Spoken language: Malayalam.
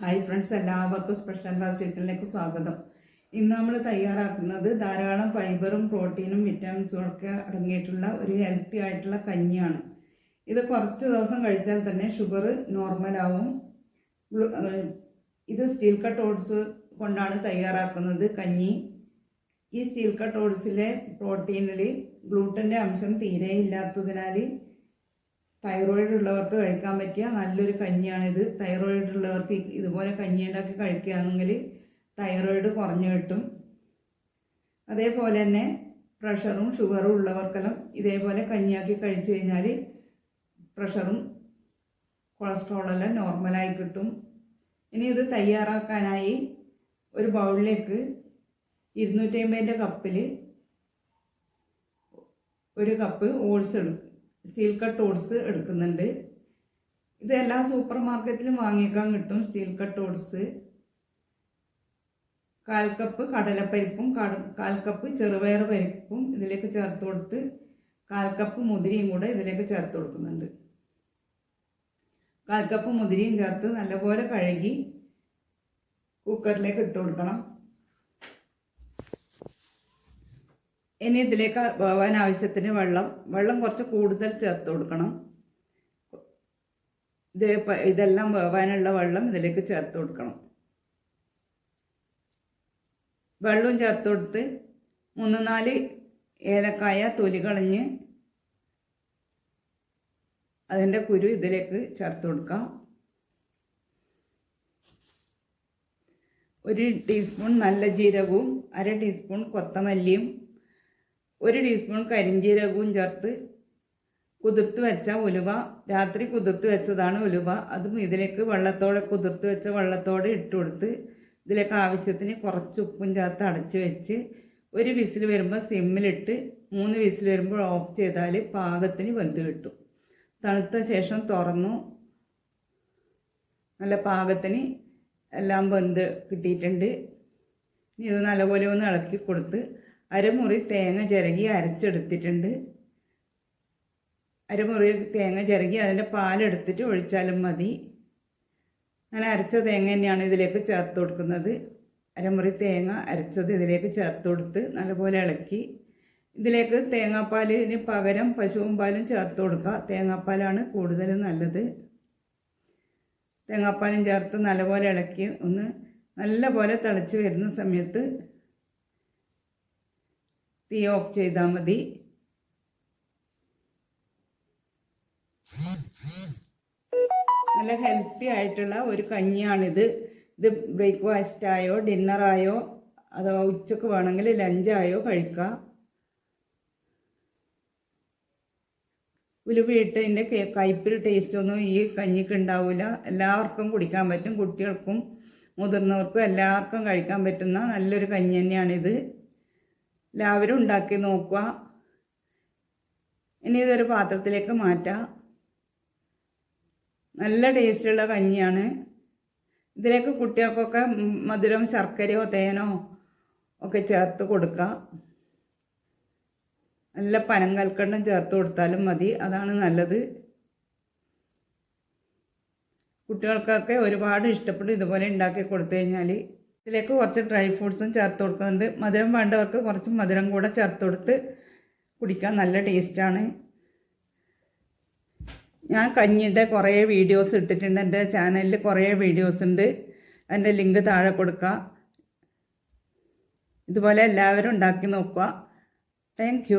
ഹായ് ഫ്രണ്ട്സ് എല്ലാവർക്കും സ്പെഷ്യൽ ക്ലാസ് കിച്ചണിലേക്ക് സ്വാഗതം. ഇന്ന് നമ്മൾ തയ്യാറാക്കുന്നത് ധാരാളം ഫൈബറും പ്രോട്ടീനും വിറ്റാമിൻസും ഒക്കെ അടങ്ങിയിട്ടുള്ള ഒരു ഹെൽത്തി ആയിട്ടുള്ള കഞ്ഞിയാണ്. ഇത് കുറച്ച് ദിവസം കഴിച്ചാൽ തന്നെ ഷുഗർ നോർമലാവും ഇത് സ്റ്റീൽ കട്ട് ഓട്സ് കൊണ്ടാണ് തയ്യാറാക്കുന്നത് കഞ്ഞി. ഈ സ്റ്റീൽ കട്ട് ഓട്സിലെ പ്രോട്ടീനിൽ ഗ്ലൂട്ടന്റെ അംശം തീരെ ഇല്ലാത്തതിനാൽ തൈറോയിഡ് ഉള്ളവർക്ക് കഴിക്കാൻ പറ്റിയ നല്ലൊരു കഞ്ഞിയാണിത്. തൈറോയിഡ് ഉള്ളവർക്ക് ഇതുപോലെ കഞ്ഞി ഉണ്ടാക്കി കഴിക്കുകയാണെങ്കിൽ തൈറോയിഡ് കുറഞ്ഞു കിട്ടും. അതേപോലെ തന്നെ പ്രഷറും ഷുഗറും ഉള്ളവർക്കെല്ലാം ഇതേപോലെ കഞ്ഞിയാക്കി കഴിച്ചു കഴിഞ്ഞാൽ പ്രഷറും കൊളസ്ട്രോളെല്ലാം നോർമലായി കിട്ടും. ഇനി ഇത് തയ്യാറാക്കാനായി ഒരു ബൗളിലേക്ക് ഇരുന്നൂറ്റി അമ്പതിന്റെ കപ്പിൽ ഒരു കപ്പ് ഓട്സ് എടുക്കും സ്റ്റീൽ കട്ട് ഓട്സ് എടുക്കുന്നുണ്ട്. ഇത് എല്ലാ സൂപ്പർ മാർക്കറ്റിലും വാങ്ങിക്കാൻ കിട്ടും സ്റ്റീൽ കട്ട് ഓട്സ്. കാൽ കപ്പ് കടലപ്പരിപ്പും കട- കാൽ കപ്പ് ചെറുപയർ പരിപ്പും ഇതിലേക്ക് ചേർത്ത് കൊടുത്ത് കാൽ കപ്പ് മുതിരിയും കൂടെ ഇതിലേക്ക് ചേർത്ത് കൊടുക്കുന്നുണ്ട്. കാൽ കപ്പ് മുതിരിയും ചേർത്ത് നല്ലപോലെ കഴുകി കുക്കറിലേക്ക് ഇട്ട് കൊടുക്കണം. ഇനി ഇതിലേക്ക് വേവാൻ ആവശ്യത്തിന് വെള്ളം വെള്ളം കുറച്ച് കൂടുതൽ ചേർത്ത് കൊടുക്കണം. ഇത് ഇതെല്ലാം വേവാനുള്ള വെള്ളം ഇതിലേക്ക് ചേർത്ത് കൊടുക്കണം. വെള്ളവും ചേർത്ത് കൊടുത്ത് മൂന്ന് നാല് ഏലക്കായ തൊലി കളഞ്ഞ് അതിന്റെ കുരു ഇതിലേക്ക് ചേർത്ത് കൊടുക്കാം. ഒരു ടീസ്പൂൺ നല്ല ജീരകവും അര ടീസ്പൂൺ കൊത്തമല്ലിയും ഒരു ടീസ്പൂൺ കരിഞ്ജീരകവും ചേർത്ത് കുതിർത്ത് വെച്ച ഉലുവ. രാത്രി കുതിർത്ത് വെച്ചതാണ് ഉലുവ. അതും ഇതിലേക്ക് വെള്ളത്തോടെ കുതിർത്ത് വെച്ച വെള്ളത്തോടെ ഇട്ട് കൊടുത്ത് ഇതിലേക്ക് ആവശ്യത്തിന് കുറച്ച് ഉപ്പും ചേർത്ത് അടച്ച് വെച്ച് ഒരു വിസിൽ വരുമ്പോൾ സിമ്മിലിട്ട് മൂന്ന് വിസിൽ വരുമ്പോൾ ഓഫ് ചെയ്താൽ പാകത്തിന് വെന്ത് കിട്ടും. തണുത്ത ശേഷം തുറന്നു. നല്ല പാകത്തിന് എല്ലാം വെന്ത് കിട്ടിയിട്ടുണ്ട്. ഇനി ഇത് നല്ലപോലെ ഒന്ന് ഇളക്കി കൊടുത്ത് അരമുറി തേങ്ങ ചിരകി അരച്ചെടുത്തിട്ടുണ്ട്. അരമുറി തേങ്ങ ചിരകി അതിന്റെ പാലെടുത്തിട്ട് ഒഴിച്ചാലും മതി. ഞാൻ അരച്ച തേങ്ങ തന്നെയാണ് ഇതിലേക്ക് ചേർത്ത് കൊടുക്കുന്നത്. അരമുറി തേങ്ങ അരച്ചത് ഇതിലേക്ക് ചേർത്ത് കൊടുത്ത് നല്ലപോലെ ഇളക്കി. ഇതിലേക്ക് തേങ്ങാപ്പാലിന് പകരം പശുവും പാലും ചേർത്ത് കൊടുക്കുക. തേങ്ങാപ്പാലാണ് കൂടുതൽ നല്ലത്. തേങ്ങാപ്പാലും ചേർത്ത് നല്ലപോലെ ഇളക്കി ഒന്ന് നല്ലപോലെ തിളച്ച് വരുന്ന സമയത്ത് തീ ഓഫ് ചെയ്താൽ മതി. നല്ല ഹെൽത്തി ആയിട്ടുള്ള ഒരു കഞ്ഞിയാണിത്. ഇത് ബ്രേക്ക്ഫാസ്റ്റായോ ഡിന്നറായോ അതോ ഉച്ചയ്ക്ക് വേണമെങ്കിൽ ലഞ്ചായോ കഴിക്കാം. ഉലുവയിട്ട് ഇതിന്റെ കയ്പിൽ ടേസ്റ്റൊന്നും ഈ കഞ്ഞിക്ക് ഉണ്ടാവില്ല എല്ലാവർക്കും കുടിക്കാൻ പറ്റും. കുട്ടികൾക്കും മുതിർന്നവർക്കും എല്ലാവർക്കും കഴിക്കാൻ പറ്റുന്ന നല്ലൊരു കഞ്ഞി തന്നെയാണിത്. എല്ലാവരും ഉണ്ടാക്കി നോക്കുക. ഇനി ഇതൊരു പാത്രത്തിലേക്ക് മാറ്റാം. നല്ല ടേസ്റ്റുള്ള കഞ്ഞിയാണ്. ഇതിലേക്ക് കുട്ടികൾക്കൊക്കെ മധുരം ശർക്കരയോ തേനോ ഒക്കെ ചേർത്ത് കൊടുക്കുക നല്ല പനം കൽക്കണ്ടം ചേർത്ത് കൊടുത്താലും മതി. അതാണ് നല്ലത്. കുട്ടികൾക്കൊക്കെ ഒരുപാട് ഇഷ്ടപ്പെടും ഇതുപോലെ ഉണ്ടാക്കി കൊടുത്തു കഴിഞ്ഞാൽ ഇതിലേക്ക് കുറച്ച് ഡ്രൈ ഫ്രൂട്ട്സും ചേർത്ത് കൊടുക്കുന്നുണ്ട്. മധുരം വേണ്ടവർക്ക് കുറച്ച് മധുരം കൂടെ ചേർത്ത് കൊടുത്ത് കുടിക്കാൻ നല്ല ടേസ്റ്റാണ് ഞാൻ കഞ്ഞിയുടെ കുറേ വീഡിയോസ് ഇട്ടിട്ടുണ്ട്. എന്റെ ചാനലിൽ കുറേ വീഡിയോസ് ഉണ്ട്. അതിന്റെ ലിങ്ക് താഴെ കൊടുക്കുക ഇതുപോലെ എല്ലാവരും ഉണ്ടാക്കി നോക്കുക. താങ്ക്